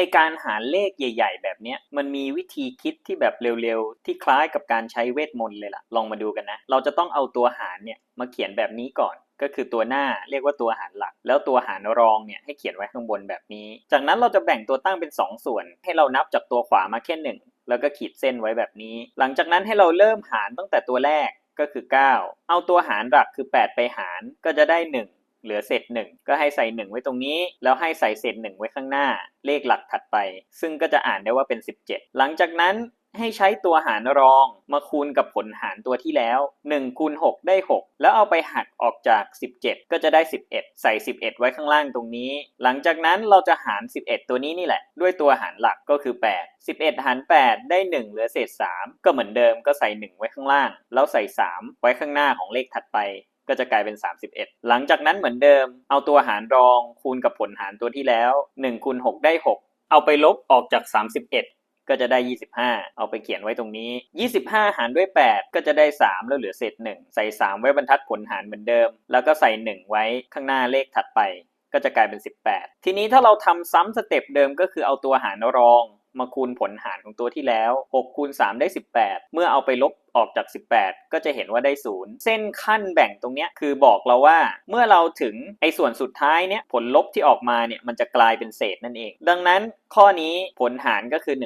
อการหารเลขใหญ่ ๆ แบบเนี้ยมันมีวิธีคิดที่แบบเร็วๆ ที่คล้ายกับการใช้เวทมนต์เลยล่ะ ลองมาดูกันนะ เราจะต้องเอาตัวหารเนี่ยมาเขียนแบบนี้ก่อน ก็คือตัวหน้าเรียกว่าตัวหารหลัก แล้วตัวหารรองเนี่ยให้เขียนไว้ข้างบนแบบนี้ จากนั้นเราจะแบ่งตัวตั้งเป็น 2 ส่วน ให้เรานับจากตัวขวามาแค่1แล้วก็ขีดเส้นไว้แบบนี้ หลังจากนั้นให้เราเริ่มหารตั้งแต่ตัวแรกก็คือ 9 เอาตัวหารหลักคือ 8 ไปหารก็จะได้ 1 เหลือเศษ1ก็ให้ใส่1ไว้ตรงนี้ แล้วให้ใส่เศษ1ไว้ข้างหน้า เลขหลักถัดไป ซึ่งก็จะอ่านได้ว่าเป็น 17 หลังจากนั้นให้ใช้ตัวหารรองมาคูณกับผลหารตัวที่แล้ว1คูณ6ได้ 6 แล้วเอาไปหักออกจาก 17 ก็จะได้ 11 ใส่ 11 ไว้ข้างล่างตรงนี้ หลังจากนั้นเราจะหาร 11 ตัวนี้นี่แหละ ด้วยตัวหารหลักก็คือ 8 11 หาร 8 ได้ 1 เหลือเศษ 3 ก็เหมือนเดิมก็ใส่ 1 ไว้ข้างล่าง แล้วใส่ 3 ไว้ข้างหน้าของเลขถัดไป ก็จะกลายเป็น 31 หลังจากนั้นเหมือนเดิม เอาตัวหารรองคูณกับผลหารตัวที่แล้ว1คูณ6ได้ 6 เอาไปลบออกจาก 31 ก็จะได้ 25 เอาไปเขียนไว้ตรงนี้ 25 หารด้วย 8 ก็จะได้ 3 แล้วเหลือเศษ 1 ใส่ 3 ไว้บรรทัดผลหารเหมือนเดิม แล้วก็ใส่ 1 ไว้ข้างหน้าเลขถัดไป ก็จะกลายเป็น 18 ทีนี้ถ้าเราทำซ้ำสเต็ปเดิมก็คือเอาตัวหารรอง มาคูณผลหารของตัวที่แล้ว6คูณ3ได้ 18 เมื่อเอาไปลบออกจาก 18 ก็จะเห็นว่าได้ 0 เส้นขั้นแบ่งตรงเนี้ยคือบอกเราว่าเมื่อเราถึงไอ้ส่วนสุดท้ายเนี้ยผลลบที่ออกมาเนี่ยมันจะกลายเป็นเศษนั่นเอง ดังนั้นข้อนี้ผลหารก็คือ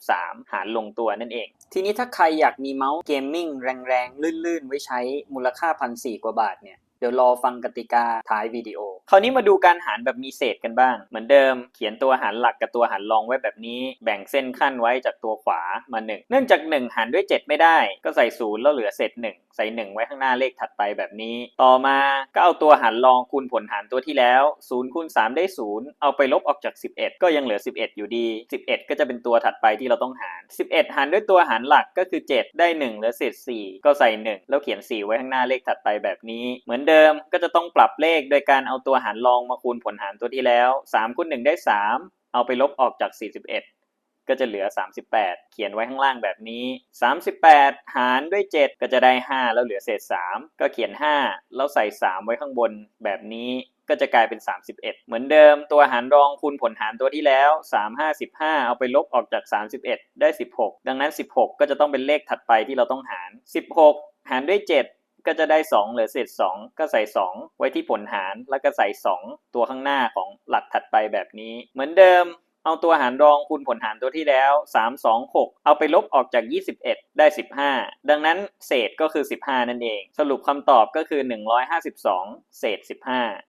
113 หารลงตัวนั่นเอง ทีนี้ถ้าใครอยากมีเมาส์เกมมิ่งแรงๆ ลื่นๆ ไว้ใช้มูลค่าพันสี่กว่าบาทเนี่ยเดี๋ยวรอฟังกติกาท้ายวิดีโอ คราวนี้มาดูการหารแบบมีเศษกันบ้าง เหมือนเดิมเขียนตัวหารหลักกับตัวหารรองไว้แบบนี้ แบ่งเส้นขั้นไว้จากตัวขวามา 1 เนื่องจาก 1 หารด้วย 7 ไม่ได้ ก็ใส่ศูนย์แล้วเหลือเศษ 1 ใส่ 1 ไว้ข้างหน้าเลขถัดไปแบบนี้ ต่อมาก็เอาตัวหารรองคูณผลหารตัวที่แล้ว0คูณ3ได้ 0 เอาไปลบออกจาก 11 ก็ยังเหลือ 11 อยู่ดี 11 ก็จะเป็นตัวถัดไปที่เราต้องหาร 11 หารด้วยตัวหารหลักก็คือ 7 ได้ 1 เหลือเศษ 4 ก็ใส่ 1 แล้วเขียน 4 ไว้ข้างหน้าเลขถัดไปแบบนี้ เหมือนเดิมก็จะต้องปรับเลขโดยการเอาตัวหารรองมาคูณผลหารตัวที่แล้ว3คูณ1ได้ 3 เอาไปลบออกจาก 41 ก็จะเหลือ 38 เขียนไว้ข้างล่างแบบนี้ 38 หารด้วย 7 ก็จะได้ 5 แล้วเหลือเศษ 3 ก็เขียน 5 แล้วใส่ 3 ไว้ข้างบนแบบนี้ก็จะกลายเป็น 31 เหมือนเดิมตัวหารรองคูณผลหารตัวที่แล้ว 3 5 15 เอาไปลบออกจาก 31 ได้ 16 ดังนั้น 16 ก็จะต้องเป็นเลขถัดไปที่เราต้องหาร 16 หารด้วย 7 ก็จะได้2เหลือเศษ2ก็ใส่ 2 ไว้ที่ผลหาร แล้วก็ใส่ 2 ตัวข้างหน้าของหลักถัดไปแบบนี้ เหมือนเดิม เอาตัวหารรองคูณผลหารตัวที่แล้ว 3 2 6 เอาไปลบออกจาก 21 ได้ 15 ดังนั้นเศษก็คือ 15 นั่นเอง สรุปคำตอบก็คือ 152 เศษ 15